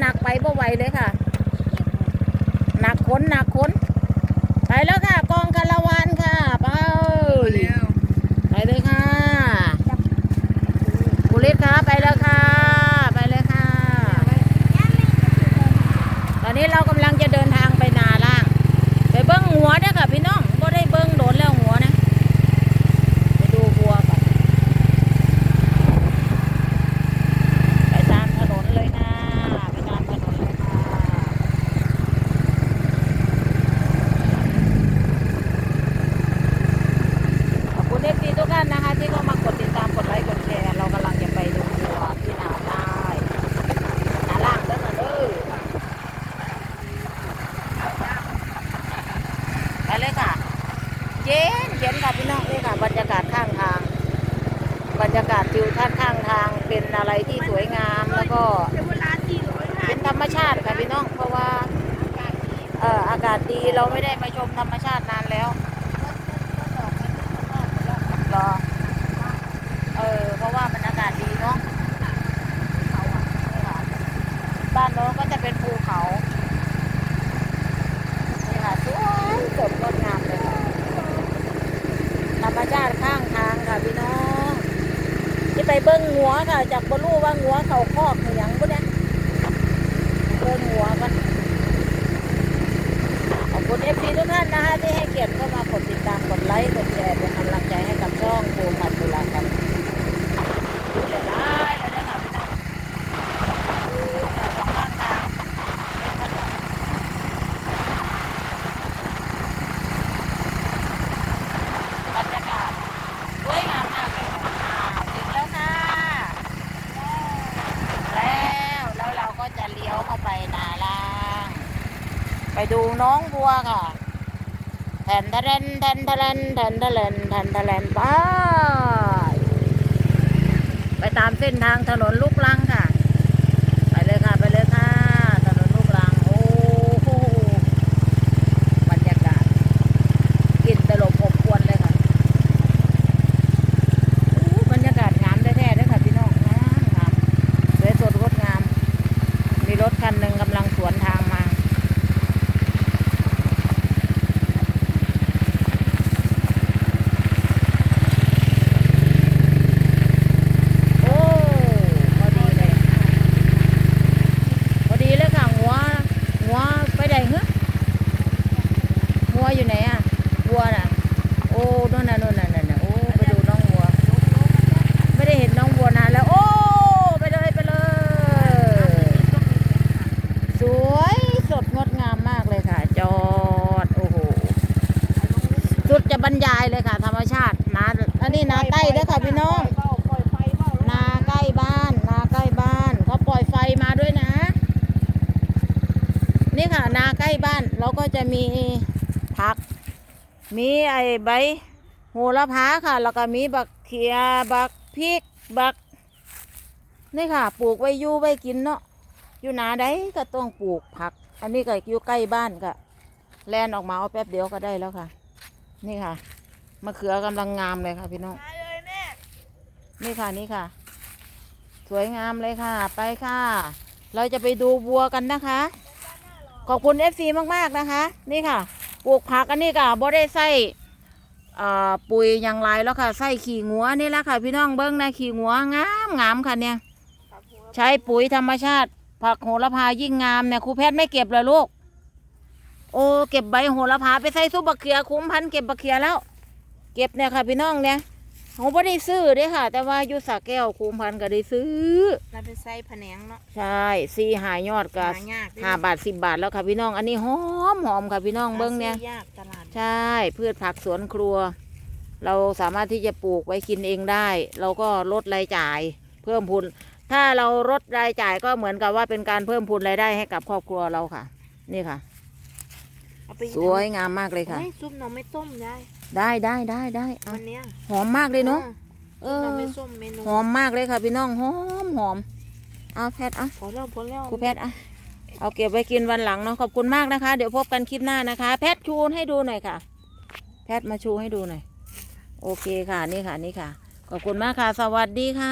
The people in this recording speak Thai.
หนักไปบ่ไหวเลยค่ะ หนักขนหนักขนไปแล้วค่ะ กองคาราวานค่ะ ไป ไปเลยค่ะคุณฤทธิ์คะไปแล้วค่ะ ไปเลยค่ะ ตอนนี้เรากำลังจะเดินทางไปนาล่าง ไปเบิ้งหัวเด้อค่ะพี่น้องก็ได้เบิ้งโดนแล้วหัวนะ ไปดูวัวก่อนไปตามถนนเลยค่ะ ไปตามถนนเลยค่ะ ขอบคุณเอฟซีทุกท่านนะคะ ที่เข้ามากดติดตามกดไลค์กดแชร์ เรากำลังจะไปดูวัวที่นาได้นาล่างเด้อค่ะเด้อไปเลยค่ะ เย็นเย็นค่ะพี่น้องนี่ค่ะ บรรยากาศข้างทาง บรรยากาศทิวทัศน์ข้างทางเป็นอะไรที่สวยงามแล้วก็เป็นธรรมชาติค่ะพี่น้อง เพราะว่าเอออากาศดีเราไม่ได้มาชมธรรมชาตินานแล้วเหรอเออเพราะว่ามันอากาศดีเนาะนี่ค่ะบ้านโน้นก็จะเป็นภูเขานี่ค่ะสวยสดงดงามเลยค่ะธรรมชาติข้างทางค่ะพี่น้องที่ ไปเบิ้งหัวค่ะจากบรู้ว่าหัวเขาคอกหรือยังบุเนี่ยเบิ้งหัวกันขอบคุณเอฟซีทุกท่านนะคะที่ให้เกียรติเข้ามากดติดตามกดไลค์กดแชร์เป็นกำลังใจให้กับช่องโบมัตุลากันเดี๋ยวได้เลยนะคะพี่น้องดูแต่สองข้างทางเป็นถนนบรรยากาศสวยงามมากเลยค่ะถึงแล้วค่ะ แล้วแล้วเราก็จะเลี้ยวเข้าไปนาล่าง ไป ดูน้องบัวค่ะแทนทะเลนแทนทะเลนแทนทะเลนแทนทะเลนไปไปตามเส้นทางถนนลูกลังค่ะ ไปเลยค่ะไปเลยค่ะ ถนนลูกลัง โอ้โหบรรยากาศกลินตลบอบอวนเลยค่ะโอ้บรรยากาศงามแท้ๆเลยค่ะพี่น้องงามงามสวยสดงดงาม มีรถคันหนึ่งกำลังสวนทางมา โอ้พอดีเลย พอดีเลยค่ะ หัว หัวไปไหนเหรอหัวอยู่ไหนอะวัวน่ะ โอ้นู่นน่ะนู่นน่ะนั่นน่ะโอ้ไปดูน้องวัว ไม่ได้เห็นน้องวัวนานแล้ว โอ้ ไปเลยไปเลย สวยสดงดงามมากเลยค่ะ จอด โอ้โห สุดจะบรรยายเลยค่ะ ธรรมชาตินาอันนี้นา ใกล้เด้อค่ะพี่น้องนาใกล้บ้านนาใกล้บ้านเขาปล่อยไฟมาด้วยนะ นี่ค่ะนาใกล้บ้านเราก็จะมีผัก มีไอ้ใบโหระพาค่ะ แล้วก็มีบักเขียบักพริกบักนี่ค่ะ ปลูกไว้อยู่ไว้กินเนาะอยู่นาใดก็ต้องปลูกผัก อันนี้ก็อยู่ใกล้บ้านก็แลนออกมาเอาแป๊บเดียวก็ได้แล้วค่ะ นี่ค่ะมะเขือกำลังงามเลยค่ะพี่น้อง นี่ค่ะนี่ค่ะ สวยงามเลยค่ะ ไปค่ะ เราจะไปดูบัวกันนะคะ ขอบคุณเอฟซีมากๆนะคะ นี่ค่ะปลูกผักอันนี้ค่ะบ่ได้ใส่ปุ๋ยอย่างไรแล้วค่ะใส่ขี้งัวนี่แหละค่ะ พี่น้องเบิ้งนะขี้งัวงามงามค่ะเนี่ย ใช้ปุ๋ยธรรมชาติ ผักโหระพายิ่งงามเนี่ยครูแพทย์ไม่เก็บเลยลูก โอ้เก็บใบโหระพาไปใส่ซุปบักเขียคุ้มพันเก็บบักเขียแล้ว เก็บเนี่ยค่ะพี่น้องเนี่ย เขาไม่ได้ซื้อเด้ค่ะ แต่ว่าอยู่สระแก้วคุ้มพันก็ได้ซื้อ เราไปใส่ผนงเนาะ ใช่ซีหายอดกับหายากห้าบาทสิบบาทแล้วค่ะพี่น้อง อันนี้หอมหอมค่ะพี่น้องเบิ้งเนี่ยหาซื้อยากตลาด ใช่พืชผักสวนครัว เราสามารถที่จะปลูกไว้กินเองได้ เราก็ลดรายจ่าย เพิ่มพูนถ้าเราลดรายจ่ายก็เหมือนกับว่าเป็นการเพิ่มพูนรายได้ให้กับครอบครัวเราค่ะ นี่ค่ะเอา ไปสวยงามมากเลยค่ะเฮ้ยซุปหน่อไม่ต้มยายได้ได้ได้ได้เอาวันเนี้ยหอมมากเลยเนาะเอซุปหน่ออไม่ส้มเมนูหอมมากเลยค่ะพี่น้องหอมหอมเอาแพทย์อะพอแล้วพอแล้วครูแพทย์อะเอาเก็บไว้กินวันหลังเนาะขอบคุณมากนะคะ เดี๋ยวพบกันคลิปหน้านะคะ แพทชูให้ดูหน่อยค่ะ แพทมาชูให้ดูหน่อย โอเคค่ะนี่ค่ะนี่ค่ะ ขอบคุณมากค่ะ สวัสดีค่ะ